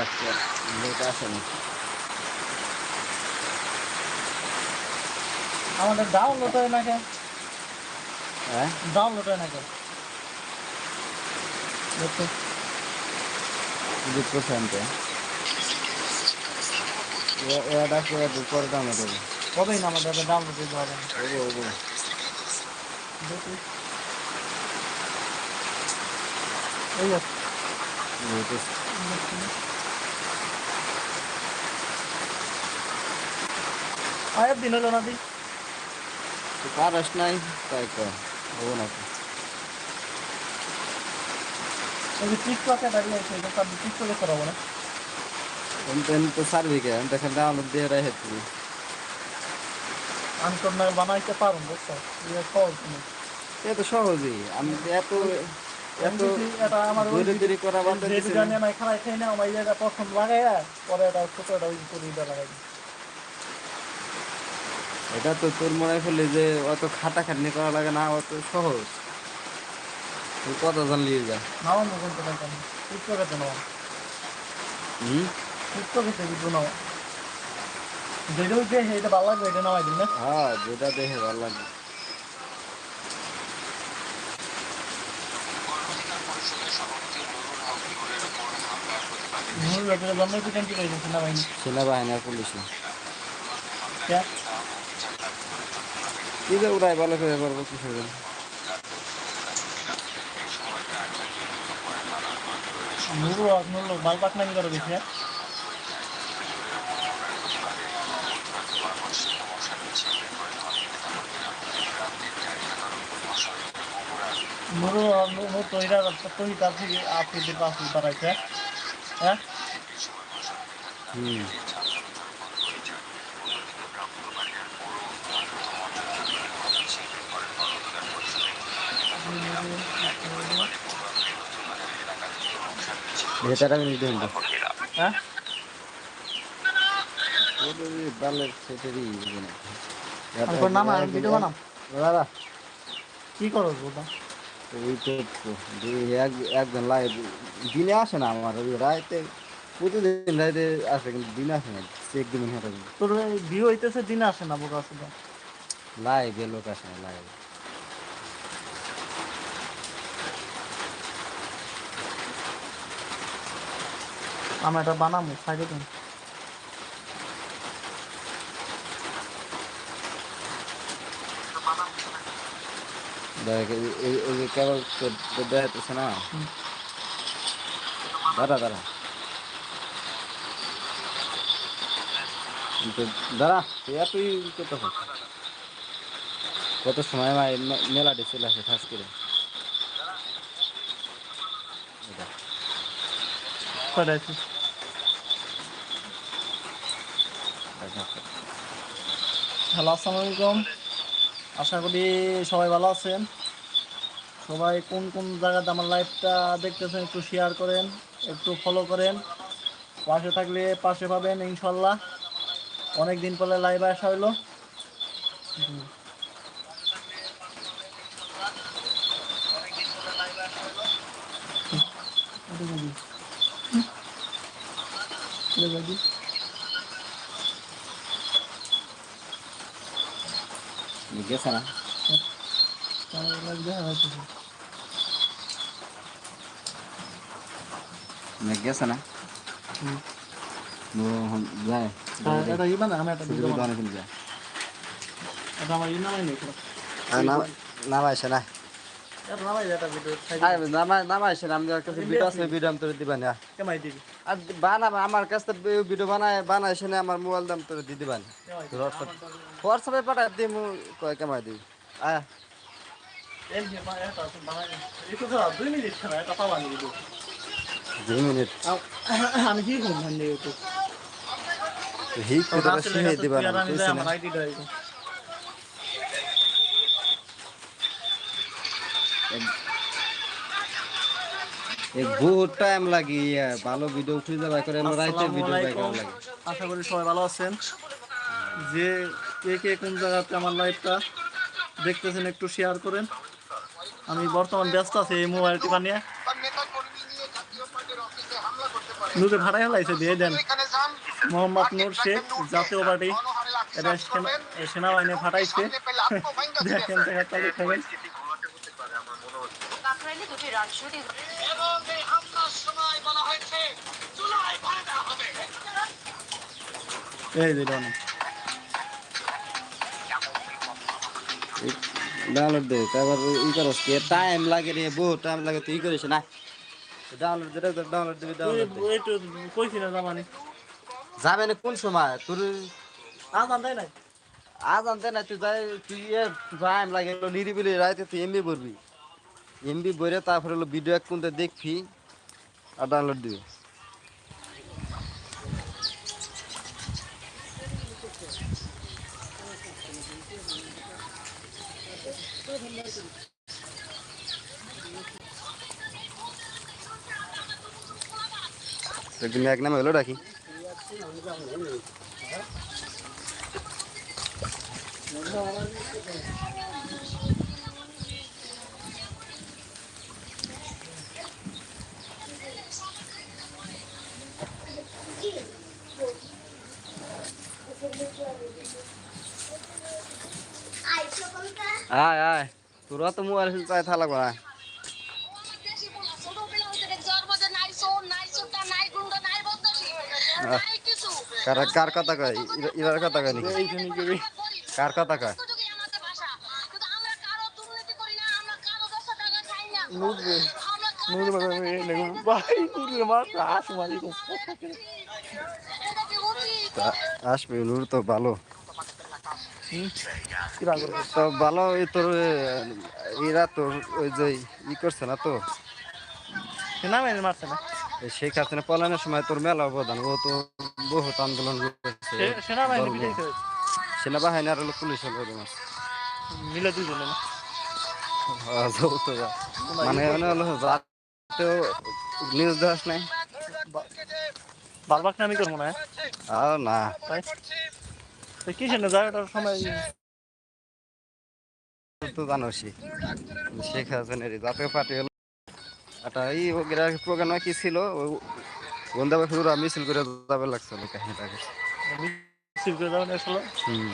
আজকে লোক আসেনি আমাদের ডাউনলোড হয় না কেন হ্যাঁ ডাউনলোড হয় না কেন দেখো দুধ প্রশান্তে এটা পরে দাম দেবো কবেই না আমাদের ডাউনলোড দিতে হবে ওগো ওগো এই যে, বুঝতেছি। দিন হলো না দি। তো পারস নাই তাই তো হব নাকি? ওই টিকটকে দাঁড়িয়ে আছে এটা তার টিকটকে করাবো না। তো সার্ভি কে? আমি দেখেন ডাউনলোড দিয়ে রেখে তুমি আমি তোর না বানাইতে পারব বুঝছ? এটা সহজ জিনিস এ তো সহজই। আমি এত এত এটা আমার ধীরে ধীরে করা বাদ খাই না আমার এটা পছন্দ পরে এটা ছোট এটা করে এটা লাগাই দিই। এটা তো তোর মনে করলে যে অত খাটা খাটনি করা লাগে না অত সহজ। তুই কত জানলি যা। নাও আমি কোনটা টাকা টিকটকে তো নাও। হুম? টিকটকে তো দিব নাও। যেটা হচ্ছে এটা ভালো লাগবে এটা নামাই দিন না? হ্যাঁ যেটা দেখে ভালো না ভাইনি সেনাবাহিনী আর পুলিশ কে কি যে উড়াই ভালো করে পারব কি করে নুরু নুরু লোক বাল পাক নামি করে দিচ্ছে নুরু নুরু তৈরা তার থেকে আপনি যে পাঁচ বাড়াইছে হ্যাঁ হুম ভেতরে আমি নিতে হইল হ্যাঁ? বালের সেটারই তারপর নামা ভিডিও বানাও। দাদা। কি করো ওটা এই তো তো, দুই এক একজন লাই দিনে আসে না আমার রাইতে প্রতিদিন রাইতে আসে কিন্তু দিনে আসে না চেক দিন তোর ভিউ হইতেছে দিনে আসে না বোকা আসলে। লাই লোক আসে না লাই আমি এটা বানাবো সাইডে দিন। দেখ এই- যে কেবল দেখাতেছে না? হুম। দাঁড়া দাঁড়া। কিন্তু দাঁড়া তুই কত কত সময় মা মেলাটি চলে আসে ঠাস করে আছে। হ্যালো আসসালামু আলাইকুম আশা করি সবাই ভালো আছেন সবাই কোন কোন জায়গাতে আমার লাইভটা দেখতেছেন একটু শেয়ার করেন একটু ফলো করেন পাশে থাকলে পাশে পাবেন ইনশাল্লাহ অনেক দিন পরে লাইভে আসা। এটা হুম? এটা না আমার লাইভ দেখা যাচ্ছে গেছে না? যায়। আর এটা ই বানা আমি একটা শুধু ভিডিও দোকানে কিনে যায় এটা আমার ই নামাই নেই নামাইছে না? এটা নামাই যায় একটা ভিডিও। আরে নামাই নামাইছে না। আমার কাছে ভিডিও আছে ভিডিও আমি তোর দিবা না। কেমাই দিবি? আর বানাবা আমার কাছে ভিডিও বানায় বানাইছে না আমার মোবাইল দাম তোর দিয়ে দিবা না কেমাই দিবি হোয়াটসঅ্যাপ হোয়াটসঅ্যাপে পাঠাই দিই মু কয় কেমাই দিই আয়। দুই মিনিট আমি কি করব? দিবা না আমি বুঝছিস আমার না আইডিটা দিই এক বহুত টাইম লাগে ভালো ভিডিও উঠে যাবে করে আমরা রাইতে ভিডিও। লাগে। আশা করি সবাই ভালো আছেন। যে কে কে কোন জায়গাতে আমার লাইভটা দেখতেছেন একটু শেয়ার করেন। আমি বর্তমান ব্যস্ত আছি এই মোবাইলটি বানিয়ে নুরে ভাড়াই হলাইছে দিয়ে দেন। মোহাম্মদ নূর শেখ জাতীয় পার্টি। এটা সেনা- সেনাবাহিনী ফাটাইছে। দেখেন দেখা রান শুটিং এবং এই হামলার সময় বলা হয়েছে চুলায় ভরে দেওয়া হবে। এই ডন ডাউনলোড। দে তারপর ই করস কি টাইম লাগে রে বহু টাইম লাগে তুই করিস না। ডাউনলোড দে ডাউনলোড দিবি ডাউনলোড দে। একটু কইছি না জামানি যাবে না কোন সময়? তোর আজান দেয় নাই। আজ আনতে না তুই যাই তুই এ টাইম লাগে নিরিবিলি রাইতে তুই এমবি ভরবি এমবি ভরে তারপরে হলো ভিডিও এক কোনটা দেখবি আর ডাউনলোড দিবি। একদিন এক নামে হলো ডাকি আয় আয়। তোরা তো মোবাইল চাই থা লাগবা কার কার কথা কয়? ইরার কথা কয় নাকি? কার কথা কয়? ভাই আসবে নূর তো ভালো। তো ভালো এই তোর এরা তোর ওই যে ই করছে না তো? সেনাবাহিনী মারছে না? শেখ হাসিনা পলানোর সময় তোর মেলা অবদান ও তো বহুত আন্দোলন সেনাবাহিনী আর হলো পুলিশের অবদান আছে মিলে দুজনে হ্যাঁ। মানে মানে হলো রাতেও নিউজ দেওয়াস নাই বালবাক নামি করব না হ্যাঁ? আর না। কি জায়গাটার সময় তুই তো জানোসই শেখ হাসিনের জাতীয় পার্টি হলো। একটা এই প্রোগ্রাম কি ছিল? গন্ধাবাই ফুরা মিছিল করে যাবে লাগছিল কাহিনীটাকে। মিছিল করে যাবেন আসলে? হুম।